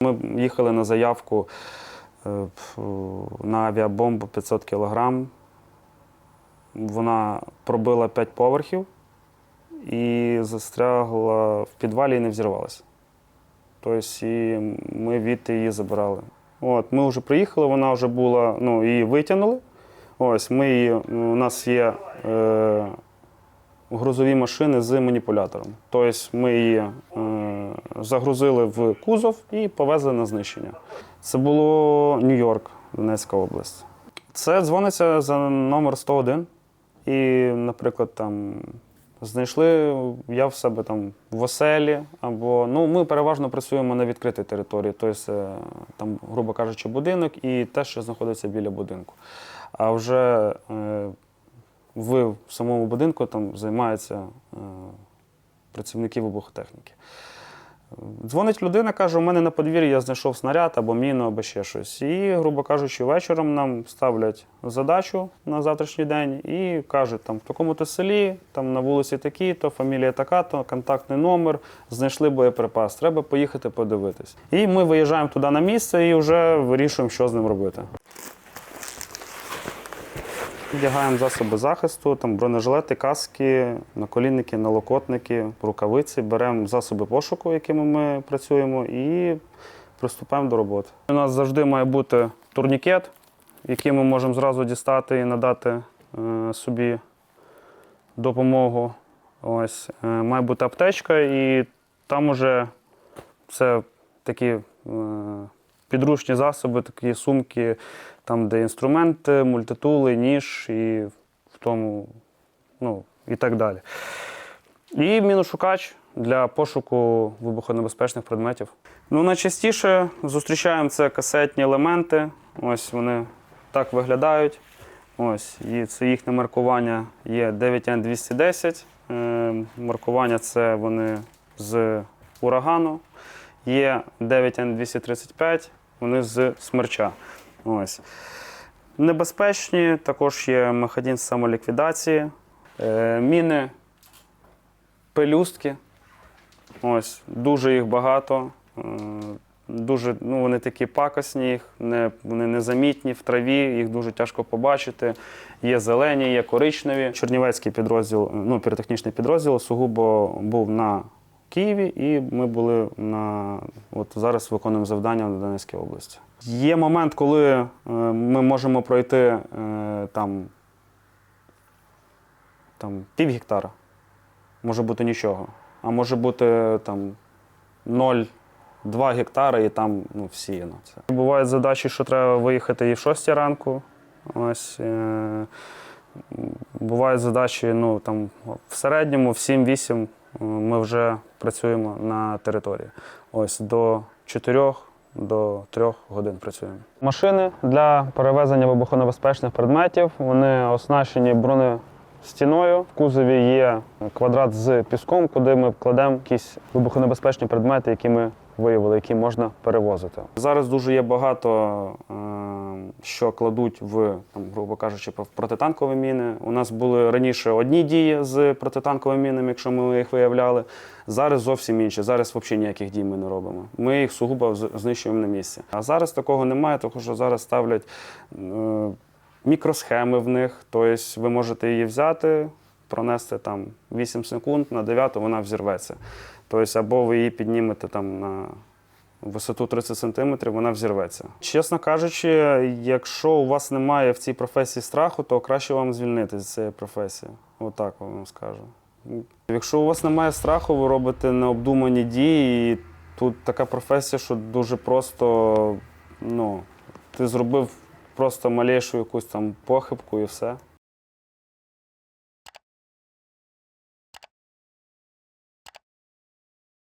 Ми їхали на заявку е, на авіабомбу 500 кілограм. Вона пробила 5 поверхів і застрягла в підвалі і не взірвалася. Тобто і ми відти її забирали. От, ми вже приїхали, вона вже була, ну, її витягнули. Ось, ми її, у нас є е, грузові машини з маніпулятором. Тобто ми її е, загрузили в кузов і повезли на знищення. Це було Нью-Йорк, Донецька область. Це дзвониться за номер 101. І, наприклад, там знайшли я в себе там в оселі, або ну, ми переважно працюємо на відкритій території, тобто там, грубо кажучи, будинок і те, що знаходиться біля будинку. А вже е, в самому будинку там займаються е, працівники вибухотехніки. Дзвонить людина, каже, у мене на подвір'ї я знайшов снаряд або міну, або ще щось. І, грубо кажучи, вечором нам ставлять задачу на завтрашній день і кажуть, там в такому-то селі, там на вулиці такі-то, фамілія така-то, контактний номер, знайшли боєприпас. Треба поїхати подивитись. І ми виїжджаємо туди на місце і вже вирішуємо, що з ним робити. Вдягаємо засоби захисту, там бронежилети, каски, наколінники, налокотники, рукавиці, беремо засоби пошуку, якими ми працюємо, і приступаємо до роботи. У нас завжди має бути турнікет, який ми можемо зразу дістати і надати е, собі допомогу. Ось, е, має бути аптечка, і там уже це такі е, підручні засоби, такі сумки, там, де інструменти, мультитули, ніж і в тому, ну, і так далі. І міношукач для пошуку вибухонебезпечних предметів. Ну, найчастіше зустрічаємо це касетні елементи. Ось вони так виглядають. Ось, і це їхнє маркування є 9N210. Е, маркування це вони з урагану. Є 9N235, вони з смерча. Ось. Небезпечні, також є механізм самоліквідації, е, міни, пелюстки. Ось, дуже їх багато. Е, Дуже, ну, вони такі пакосні, їх не, вони незамітні в траві, їх дуже тяжко побачити. Є зелені, є коричневі. Чернівецький підрозділ, ну, піротехнічний підрозділ сугубо був на Києві, і ми були на от зараз виконуємо завдання в Донецькій області. Є момент, коли е, ми можемо пройти е, там, там пів гектара, може бути нічого, а може бути там 0,2 гектара і там ну, всіяно. Це. Бувають задачі, що треба виїхати і в 6 ранку. Ось, е, бувають задачі, ну, там, в середньому в 7-8 ми вже працюємо на території. Ось до 4 до 3 годин працюємо. Машини для перевезення вибухонебезпечних предметів вони оснащені бронестіною. В кузові є квадрат з піском, куди ми кладемо якісь вибухонебезпечні предмети, які ми виявили, які можна перевозити. Зараз дуже є багато, е, що кладуть в, там, грубо кажучи, в протитанкові міни. У нас були раніше одні дії з протитанковими мінами, якщо ми їх виявляли. Зараз зовсім інші. Зараз взагалі ніяких дій ми не робимо. Ми їх сугубо знищуємо на місці. А зараз такого немає, тому що зараз ставлять е, мікросхеми в них. Тобто ви можете її взяти, пронести там 8 секунд, на 9 вона взірветься. Тобто, або ви її піднімете там на висоту 30 см, вона взірветься. Чесно кажучи, якщо у вас немає в цій професії страху, то краще вам звільнитися з цієї професії. Отак вам скажу. Якщо у вас немає страху, ви робите необдумані дії, і тут така професія, що дуже просто, ну, ти зробив просто малейшу якусь там похибку і все.